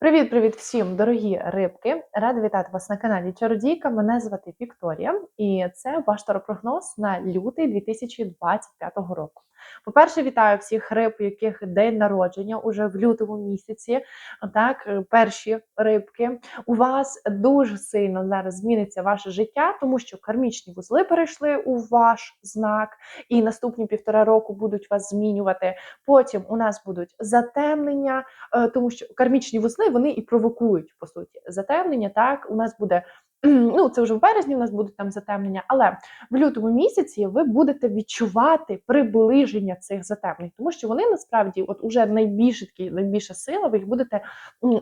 Привіт-привіт всім, дорогі рибки! Рада вітати вас на каналі Чародійка. Мене звати Вікторія, і це ваш таропрогноз на лютий 2025 року. По-перше, вітаю всіх риб, яких день народження уже в лютому місяці. Так, перші рибки. У вас дуже сильно зараз зміниться ваше життя, тому що кармічні вузли перейшли у ваш знак, і наступні півтора року будуть вас змінювати. Потім у нас будуть затемнення, е, тому що кармічні вузли вони і провокують по суті затемнення. Так, у нас буде. Ну, це вже в березні у нас будуть там затемнення, але в лютому місяці ви будете відчувати приближення цих затемнень, тому що вони насправді, от уже найбільше такі, найбільша сила, ви їх будете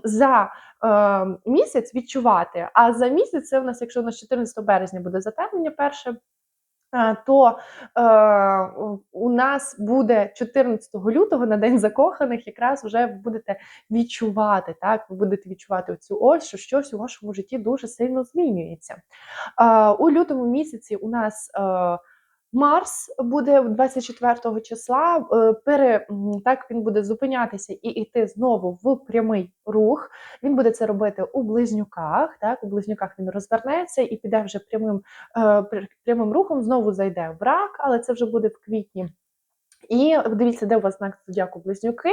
за е, місяць відчувати. А за місяць це у нас, якщо у нас 14 березня буде затемнення, перше. То е, у нас буде 14 лютого на день закоханих, якраз вже ви будете відчувати, так ви будете відчувати цю ось, що щось у вашому житті дуже сильно змінюється. Е, у лютому місяці у нас. Е, Марс буде 24 числа. Е, пере так він буде зупинятися і йти знову в прямий рух. Він буде це робити у близнюках. Так, у близнюках він розвернеться і піде вже прямим е, прямим рухом. Знову зайде в рак, але це вже буде в квітні. І дивіться, де у вас знак зодіаку близнюки.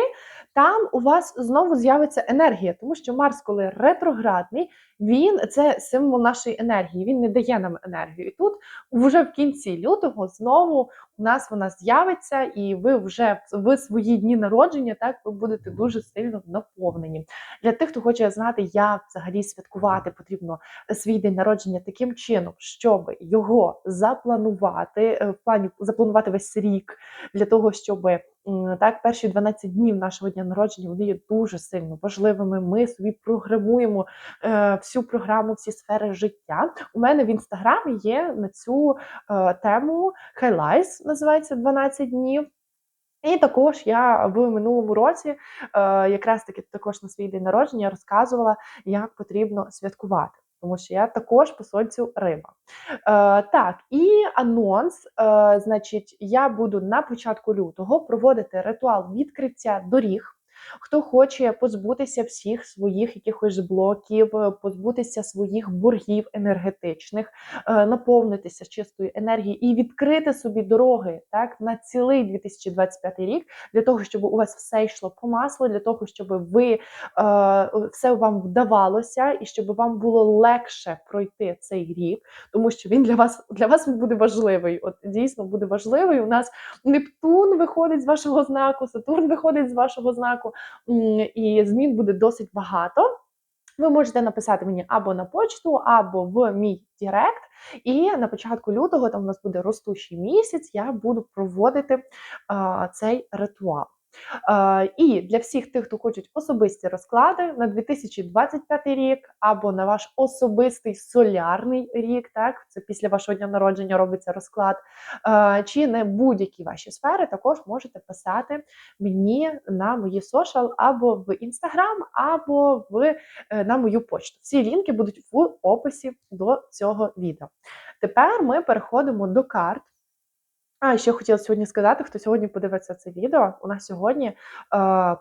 Там у вас знову з'явиться енергія, тому що Марс, коли ретроградний, він це символ нашої енергії. Він не дає нам енергію. І тут вже в кінці лютого знову у нас вона з'явиться, і ви вже в свої дні народження так ви будете дуже сильно наповнені. Для тих, хто хоче знати, як взагалі святкувати потрібно свій день народження таким чином, щоб його запланувати, е, в плані запланувати весь рік для того, щоб так, перші 12 днів нашого дня народження вони є дуже сильно важливими. Ми собі програмуємо е, всю програму, всі сфери життя. У мене в інстаграмі є на цю е, тему Highlights, називається 12 днів. І також я в минулому році, е, якраз таки також на свій день народження, розказувала, як потрібно святкувати тому що я також по сонцю риба. Е, Так, і анонс. Е, Значить, я буду на початку лютого проводити ритуал відкриття доріг. Хто хоче позбутися всіх своїх якихось блоків, е, позбутися своїх боргів енергетичних, е, наповнитися чистою енергією і відкрити собі дороги так на цілий 2025 рік для того, щоб у вас все йшло по маслу, для того, щоб ви е, все вам вдавалося, і щоб вам було легше пройти цей рік, тому що він для вас для вас буде важливий. От дійсно буде важливий. У нас Нептун виходить з вашого знаку, Сатурн виходить з вашого знаку і змін буде досить багато. Ви можете написати мені або на почту, або в мій Директ. І на початку лютого, там у нас буде ростущий місяць, я буду проводити а, цей ритуал. І для всіх тих, хто хочуть особисті розклади на 2025 рік або на ваш особистий солярний рік, так це після вашого дня народження робиться розклад, чи не будь-які ваші сфери, також можете писати мені на мої сошал або в інстаграм, або в е, на мою почту. Всі лінки будуть в описі до цього відео. Тепер ми переходимо до карт. А, ще хотіла сьогодні сказати, хто сьогодні подивиться це відео. У нас сьогодні е,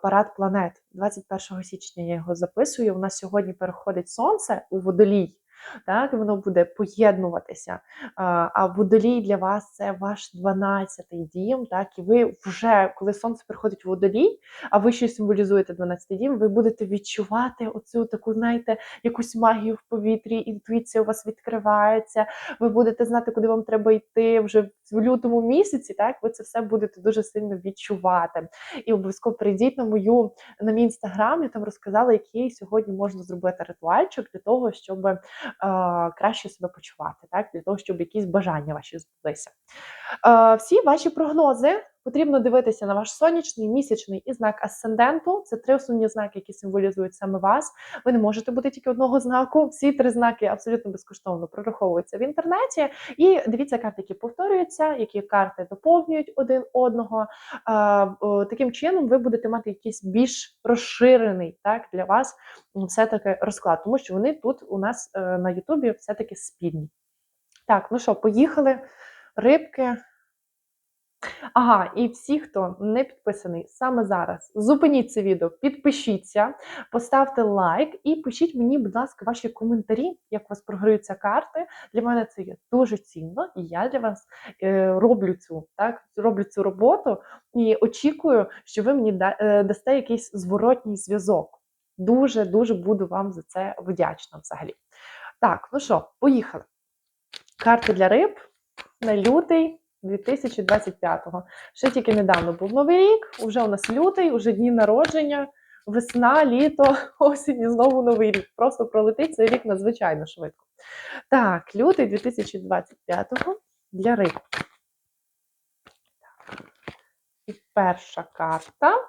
парад планет. 21 січня я його записую. У нас сьогодні переходить сонце у водолій так, воно буде поєднуватися. А водолій для вас це ваш 12-й дім. Так, і ви вже, коли сонце приходить в водолій, а ви ще символізуєте 12-й дім, ви будете відчувати оцю таку, знаєте, якусь магію в повітрі, інтуїція у вас відкривається, ви будете знати, куди вам треба йти вже в лютому місяці. Так, ви це все будете дуже сильно відчувати. І обов'язково прийдіть на мою на мій інстаграм, я там розказала, який сьогодні можна зробити ритуальчик для того, щоб краще себе почувати, так для того, щоб якісь бажання ваші збулися. Всі ваші прогнози Потрібно дивитися на ваш сонячний, місячний і знак асценденту. Це три основні знаки, які символізують саме вас. Ви не можете бути тільки одного знаку. Всі три знаки абсолютно безкоштовно прораховуються в інтернеті. І дивіться карти, які повторюються, які карти доповнюють один одного. Таким чином, ви будете мати якийсь більш розширений так для вас все-таки розклад, тому що вони тут у нас е, на Ютубі все-таки спільні. Так, ну що, поїхали. Рибки. Ага, і всі, хто не підписаний саме зараз, зупиніть це відео, підпишіться, поставте лайк і пишіть мені, будь ласка, ваші коментарі, як у вас програються карти. Для мене це є дуже цінно, і я для вас е, роблю цю так, роблю цю роботу і очікую, що ви мені е, дасте якийсь зворотній зв'язок. Дуже дуже буду вам за це вдячна взагалі. Так, ну що, поїхали. Карти для риб на лютий 2025-го. Ще тільки недавно був новий рік, вже у нас лютий, уже дні народження, весна, літо, осінь і знову новий рік. Просто пролетить цей рік надзвичайно швидко. Так, лютий 2025-го для риб. І перша карта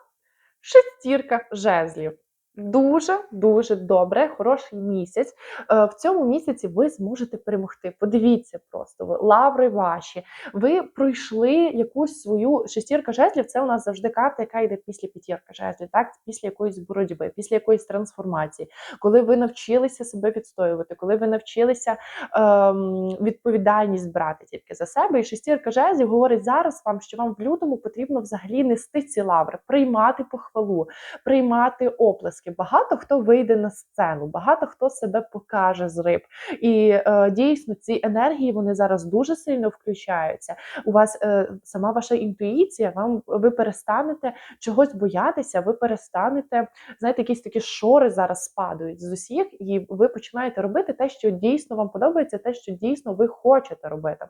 шестірка жезлів. Дуже дуже добре, хороший місяць. Е, В цьому місяці ви зможете перемогти. Подивіться просто лаври ваші. Ви пройшли якусь свою шестірка жезлів. Це у нас завжди карта, яка йде після п'ятірка жезлів, так після якоїсь боротьби, після якоїсь трансформації, коли ви навчилися себе відстоювати, коли ви навчилися ем, відповідальність брати тільки за себе. І шестірка жезлів говорить зараз вам, що вам в лютому потрібно взагалі нести ці лаври, приймати похвалу, приймати оплески. Багато хто вийде на сцену, багато хто себе покаже з риб. І е, дійсно ці енергії вони зараз дуже сильно включаються. У вас е, сама ваша інтуїція, вам ви перестанете чогось боятися, ви перестанете, знаєте, якісь такі шори зараз спадають з усіх, і ви починаєте робити те, що дійсно вам подобається, те, що дійсно ви хочете робити.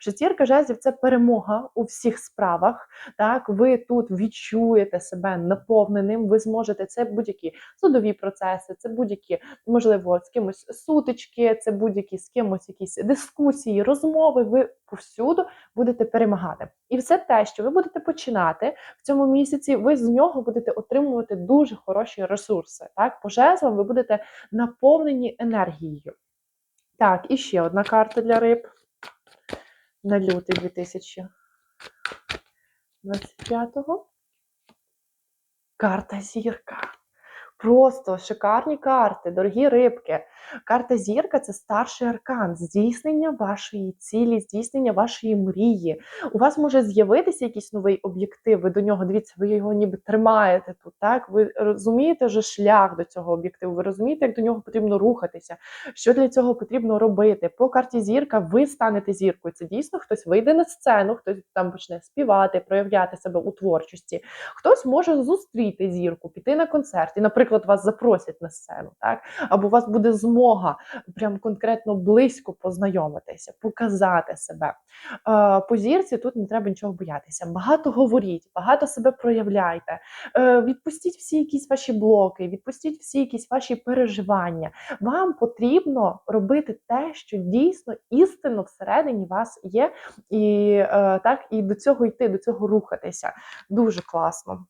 Шестірка жезлів це перемога у всіх справах. Так, ви тут відчуєте себе наповненим, ви зможете це будь-які судові процеси, це будь-які, можливо, з кимось сутички, це будь-які з кимось якісь дискусії, розмови. Ви повсюду будете перемагати. І все те, що ви будете починати в цьому місяці, ви з нього будете отримувати дуже хороші ресурси. Так, по жезлам ви будете наповнені енергією. Так, і ще одна карта для риб на лютий 2025-го. Карта зірка. Просто шикарні карти, дорогі рибки. Карта зірка це старший аркан, здійснення вашої цілі, здійснення вашої мрії. У вас може з'явитися якийсь новий об'єктив. Ви до нього дивіться, ви його ніби тримаєте тут. Так, ви розумієте вже шлях до цього об'єктиву. Ви розумієте, як до нього потрібно рухатися, що для цього потрібно робити. По карті зірка ви станете зіркою. Це дійсно хтось вийде на сцену, хтось там почне співати, проявляти себе у творчості. Хтось може зустріти зірку, піти на концерт і, наприклад наприклад, вас запросять на сцену, так або у вас буде змога прям конкретно близько познайомитися, показати себе. По зірці тут не треба нічого боятися. Багато говоріть, багато себе проявляйте, е, відпустіть всі якісь ваші блоки, відпустіть всі якісь ваші переживання. Вам потрібно робити те, що дійсно істинно всередині вас є, і е, так і до цього йти, до цього рухатися. Дуже класно.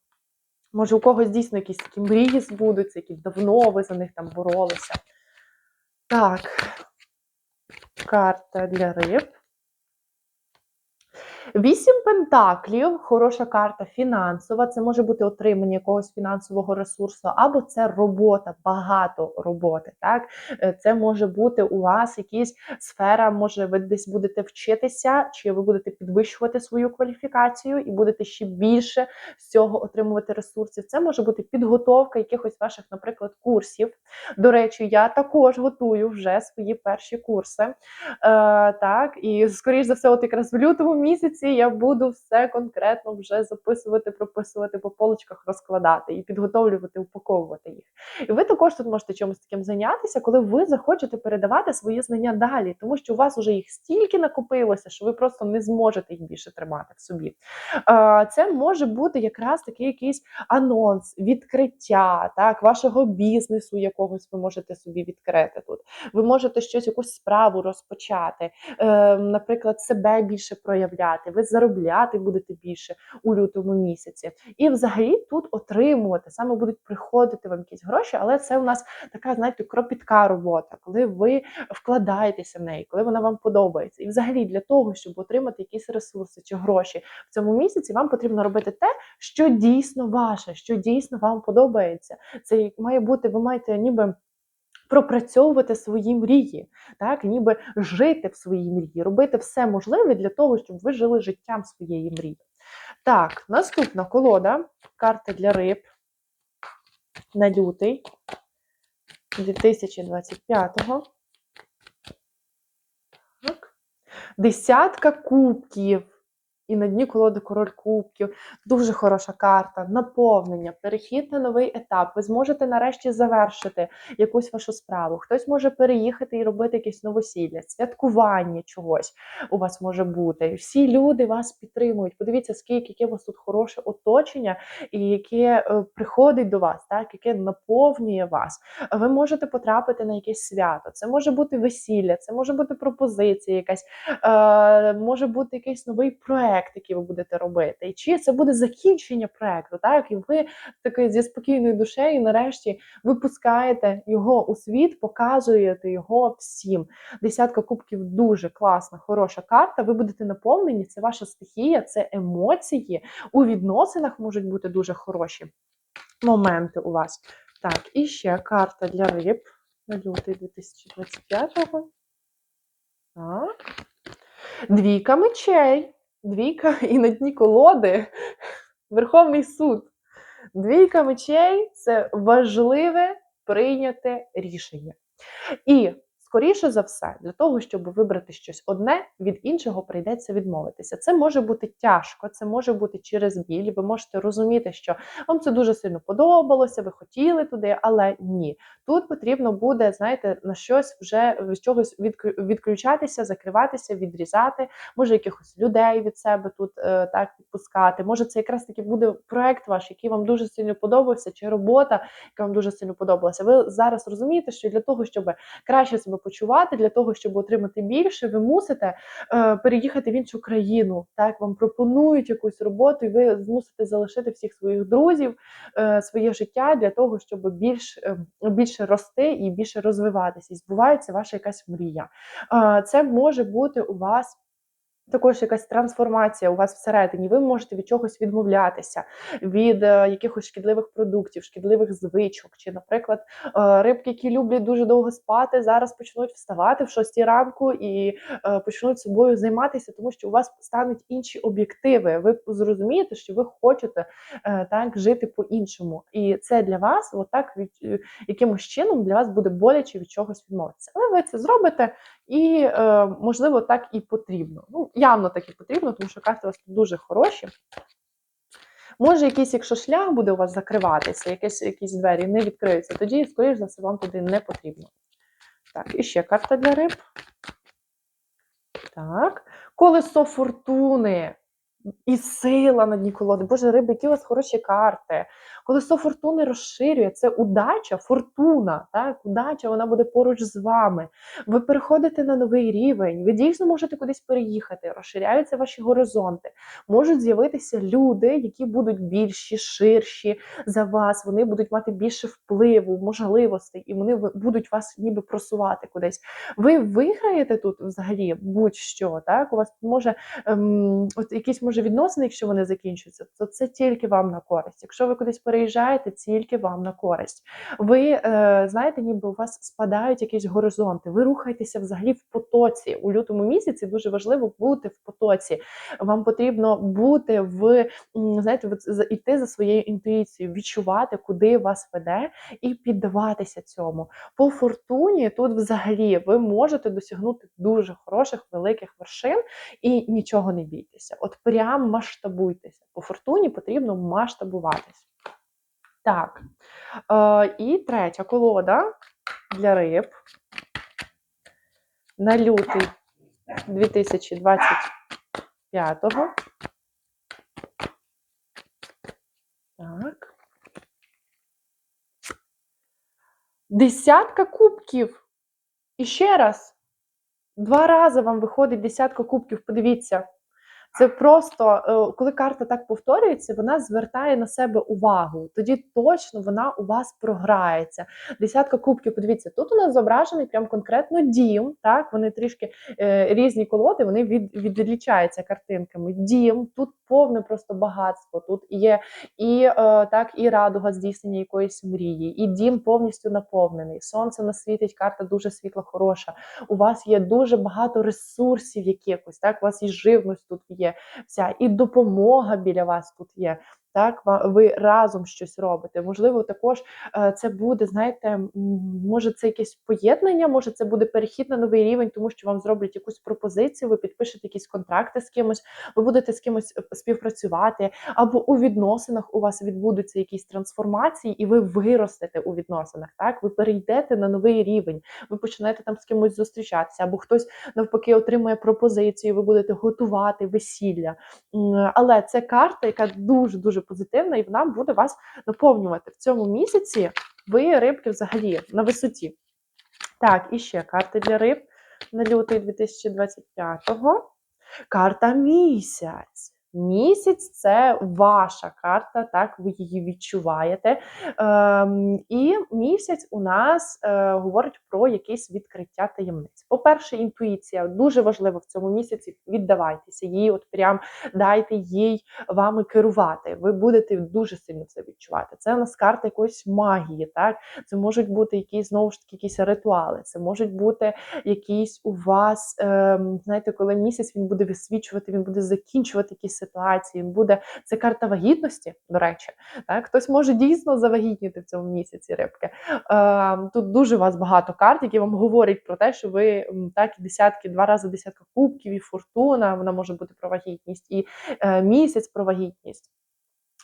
Може, у когось дійсно якісь такі мрії збудуться, які давно ви за них там боролися. Так, карта для риб. Вісім пентаклів, хороша карта фінансова. Це може бути отримання якогось фінансового ресурсу, або це робота, багато роботи. Так, е, це може бути у вас якась сфера, може, ви десь будете вчитися, чи ви будете підвищувати свою кваліфікацію і будете ще більше з цього отримувати ресурсів. Це може бути підготовка якихось ваших, наприклад, курсів. До речі, я також готую вже свої перші курси. Е, Так, і скоріш за все, от якраз в лютому місяці місяці я буду все конкретно вже записувати, прописувати по полочках, розкладати і підготовлювати, упаковувати їх. І ви також тут можете чомусь таким зайнятися, коли ви захочете передавати свої знання далі, тому що у вас вже їх стільки накопилося, що ви просто не зможете їх більше тримати в собі. Це може бути якраз такий якийсь анонс, відкриття так, вашого бізнесу, якогось ви можете собі відкрити тут. Ви можете щось, якусь справу розпочати, ем, наприклад, себе більше проявляти ви заробляти будете більше у лютому місяці. І взагалі тут отримувати, саме будуть приходити вам якісь гроші, але це у нас така, знаєте, кропітка робота, коли ви вкладаєтеся в неї, коли вона вам подобається. І взагалі для того, щоб отримати якісь ресурси чи гроші в цьому місяці, вам потрібно робити те, що дійсно ваше, що дійсно вам подобається. Це має бути, ви маєте ніби пропрацьовувати свої мрії, так ніби жити в своїй мрії, робити все можливе для того, щоб ви жили життям своєї мрії. Так, наступна колода. Карта для риб на лютий 2025-го. Так. Десятка кубків. І на дні колоди король кубків. Дуже хороша карта, наповнення, перехід на новий етап. Ви зможете нарешті завершити якусь вашу справу. Хтось може переїхати і робити якесь новосілля, святкування чогось у вас може бути. Всі люди вас підтримують. Подивіться, скільки яке у вас тут хороше оточення, і яке е, приходить до вас, так яке наповнює вас. Ви можете потрапити на якесь свято. Це може бути весілля, це може бути пропозиція, якась е, може бути якийсь новий проект, який ви будете робити. І чи це буде закінчення проекту, так і ви таки зі спокійною душею нарешті випускаєте його у світ, показуєте його всім. Десятка кубків дуже класна, хороша карта. Ви будете наповнені, це ваша стихія, це емоції. У відносинах можуть бути дуже хороші моменти у вас. Так, і ще карта для риб на лютий 2025-го. Так. Двійка мечей. Двійка і на дні колоди. Верховний суд. Двійка мечей це важливе прийняте рішення. І скоріше за все, для того, щоб вибрати щось одне, від іншого прийдеться відмовитися. Це може бути тяжко, це може бути через біль. Ви можете розуміти, що вам це дуже сильно подобалося, ви хотіли туди, але ні. Тут потрібно буде, знаєте, на щось вже з чогось відк- відключатися, закриватися, відрізати, може якихось людей від себе тут е, так відпускати. Може, це якраз таки буде проект ваш, який вам дуже сильно подобався, чи робота, яка вам дуже сильно подобалася. Ви зараз розумієте, що для того, щоб краще себе почувати, для того, щоб отримати більше, ви мусите е, переїхати в іншу країну. Так вам пропонують якусь роботу, і ви змусите залишити всіх своїх друзів, е, своє життя для того, щоб більш е, більше рости і більше розвиватися. І збувається ваша якась мрія. Е, це може бути у вас. Також якась трансформація у вас всередині. Ви можете від чогось відмовлятися, від е, якихось шкідливих продуктів, шкідливих звичок. Чи, наприклад, е, рибки, які люблять дуже довго спати, зараз почнуть вставати в 6 ранку і е, почнуть собою займатися, тому що у вас стануть інші об'єктиви. Ви зрозумієте, що ви хочете так жити по-іншому. І це для вас, отак від якимось чином для вас буде боляче від чогось відмовитися. Але ви це зробите, і е, можливо так і потрібно. Ну, явно так і потрібно, тому що карти у вас дуже хороші. Може, якийсь, якщо шлях буде у вас закриватися, якісь, якісь двері не відкриються, тоді, скоріш за все, вам туди не потрібно. Так, і ще карта для риб. Так. Колесо фортуни. І сила на дні колоди. Боже, риби, які у вас хороші карти. Колесо фортуни розширює. Це удача, фортуна. Так? Удача вона буде поруч з вами. Ви переходите на новий рівень. Ви дійсно можете кудись переїхати, розширяються ваші горизонти. Можуть з'явитися люди, які будуть більші, ширші за вас. Вони будуть мати більше впливу, можливостей, і вони будуть вас ніби просувати кудись. Ви виграєте тут взагалі будь-що. Так? У вас може ем, от якісь може відносини, якщо вони закінчуються, то це тільки вам на користь. Якщо ви кудись переїжджаєте, тільки вам на користь. Ви е, знаєте, ніби у вас спадають якісь горизонти. Ви рухаєтеся взагалі в потоці. У лютому місяці дуже важливо бути в потоці. Вам потрібно бути в знаєте, йти за своєю інтуїцією, відчувати, куди вас веде, і піддаватися цьому. По фортуні тут взагалі ви можете досягнути дуже хороших великих вершин і нічого не бійтеся. От прям масштабуйтеся. По фортуні потрібно масштабуватись. Так. Е, і третя колода для риб на лютий 2025-го. Так. Десятка кубків. І ще раз. Два рази вам виходить десятка кубків. Подивіться. Це просто, е, коли карта так повторюється, вона звертає на себе увагу. Тоді точно вона у вас програється. Десятка кубків, подивіться, тут у нас зображений прям конкретно дім. Так, вони трішки е, різні колоди, вони від, відлічаються картинками. Дім, тут повне просто багатство. Тут є і е, так, і радуга здійснення якоїсь мрії, і дім повністю наповнений. Сонце нас світить, карта дуже світла, хороша. У вас є дуже багато ресурсів якихось. Так, у вас і живність тут є. Є вся і допомога біля вас тут є. Так, ви разом щось робите. Можливо, також е, це буде, знаєте, може це якесь поєднання, може це буде перехід на новий рівень, тому що вам зроблять якусь пропозицію, ви підпишете якісь контракти з кимось, ви будете з кимось е, співпрацювати, або у відносинах у вас відбудуться якісь трансформації, і ви виростете у відносинах. Так, ви перейдете на новий рівень, ви починаєте там з кимось зустрічатися, або хтось навпаки отримує пропозицію, ви будете готувати весілля. Але це карта, яка дуже дуже позитивна, і вона буде вас наповнювати в цьому місяці. Ви рибки взагалі на висоті. Так, і ще карти для риб на лютий 2025-го. Карта місяць. Місяць це ваша карта, так, ви її відчуваєте. Ем, і місяць у нас е, говорить про якесь відкриття таємниць. По-перше, інтуїція дуже важлива в цьому місяці. Віддавайтеся їй, от прям дайте їй вами керувати. Ви будете дуже сильно це відчувати. Це у нас карта якоїсь магії, так? Це можуть бути якісь знову ж таки якісь ритуали, це можуть бути якісь у вас, ем, знаєте, коли місяць він буде висвічувати, він буде закінчувати якісь ситуації. Буде це карта вагітності, до речі. Так, хтось може дійсно завагітніти в цьому місяці рибки. Ем, тут дуже у вас багато карт, які вам говорять про те, що ви так десятки, два рази десятка кубків, і фортуна, вона може бути про вагітність, і е, місяць про вагітність.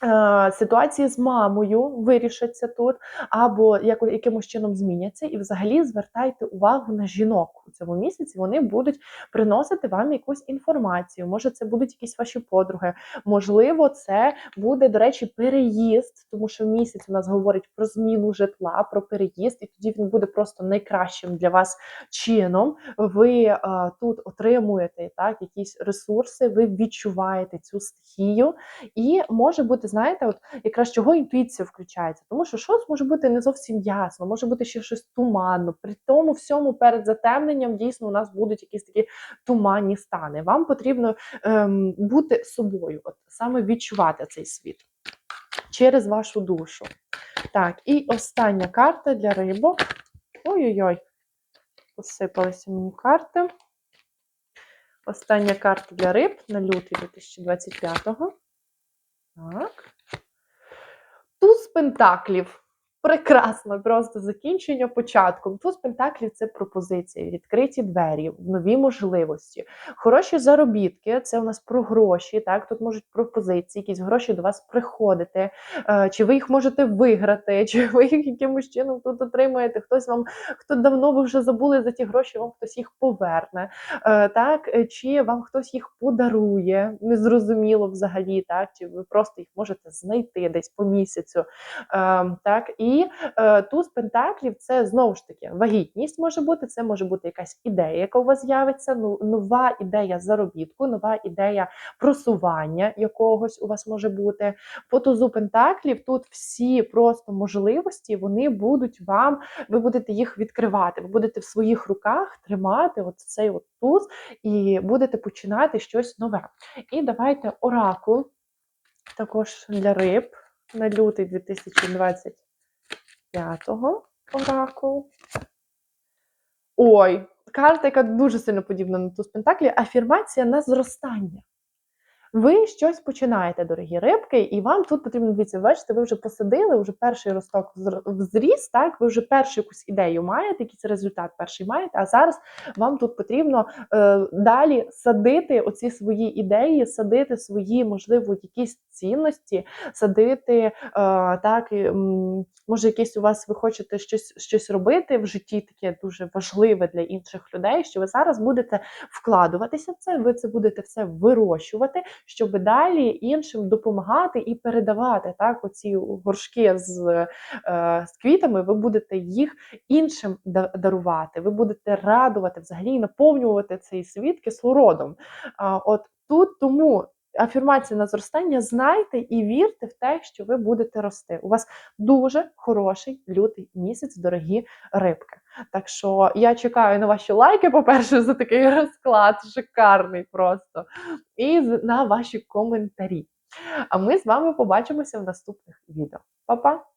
Е, Ситуації з мамою вирішаться тут, або якимось чином зміняться, і взагалі звертайте увагу на жінок у цьому місяці. Вони будуть приносити вам якусь інформацію. Може, це будуть якісь ваші подруги. Можливо, це буде, до речі, переїзд, тому що місяць у нас говорить про зміну житла, про переїзд, і тоді він буде просто найкращим для вас чином. Ви е, тут отримуєте так якісь ресурси, ви відчуваєте цю стихію. І може бути, знаєте, от якраз чого інтуїція включається, тому що щось може бути не зовсім ясно, може бути ще щось туманно. При тому всьому перед затемненням дійсно у нас будуть якісь такі туманні стани. Вам потрібно ем, бути собою, от саме відчувати цей світ через вашу душу. Так, і остання карта для рибок. Ой-ой-ой, посипалися мені карти. Остання карта для риб на лютий 2025-го. Так. Туз пентаклів. Прекрасно, просто закінчення початком. Туз пентаклів це пропозиції, відкриті двері, нові можливості, хороші заробітки. Це у нас про гроші. Так, тут можуть пропозиції, якісь гроші до вас приходити. Е, Чи ви їх можете виграти, чи ви їх якимось чином тут отримаєте? Хтось вам, хто давно ви вже забули за ті гроші, вам хтось їх поверне. Е, Так, е, чи вам хтось їх подарує, незрозуміло взагалі, так, чи ви просто їх можете знайти десь по місяцю. Е, Так, і е, туз пентаклів це знову ж таки вагітність може бути, це може бути якась ідея, яка у вас з'явиться, ну, нова ідея заробітку, нова ідея просування якогось у вас може бути. По тузу пентаклів тут всі просто можливості вони будуть вам, ви будете їх відкривати, ви будете в своїх руках тримати от цей от туз і будете починати щось нове. І давайте оракул також для риб на лютий 2025-го оракул. Ой, карта, яка дуже сильно подібна на туз пентаклі, афірмація на зростання. Ви щось починаєте, дорогі рибки, і вам тут потрібно дивіться, бачите, ви вже посадили, вже перший росток зр- взріс, так, ви вже першу якусь ідею маєте, якийсь результат перший маєте, а зараз вам тут потрібно е, далі садити оці свої ідеї, садити свої, можливо, якісь цінності, садити е, так, м, може, якесь у вас ви хочете щось, щось робити в житті, таке дуже важливе для інших людей, що ви зараз будете вкладуватися в це, ви це будете все вирощувати, щоб далі іншим допомагати і передавати так, оці горшки з, е, з квітами, ви будете їх іншим дарувати, ви будете радувати взагалі наповнювати цей світ кислородом. От тут тому. Афірмація на зростання, знайте і вірте в те, що ви будете рости. У вас дуже хороший лютий місяць, дорогі рибки. Так що я чекаю на ваші лайки, по-перше, за такий розклад, шикарний просто. І на ваші коментарі. А ми з вами побачимося в наступних відео. Па-па!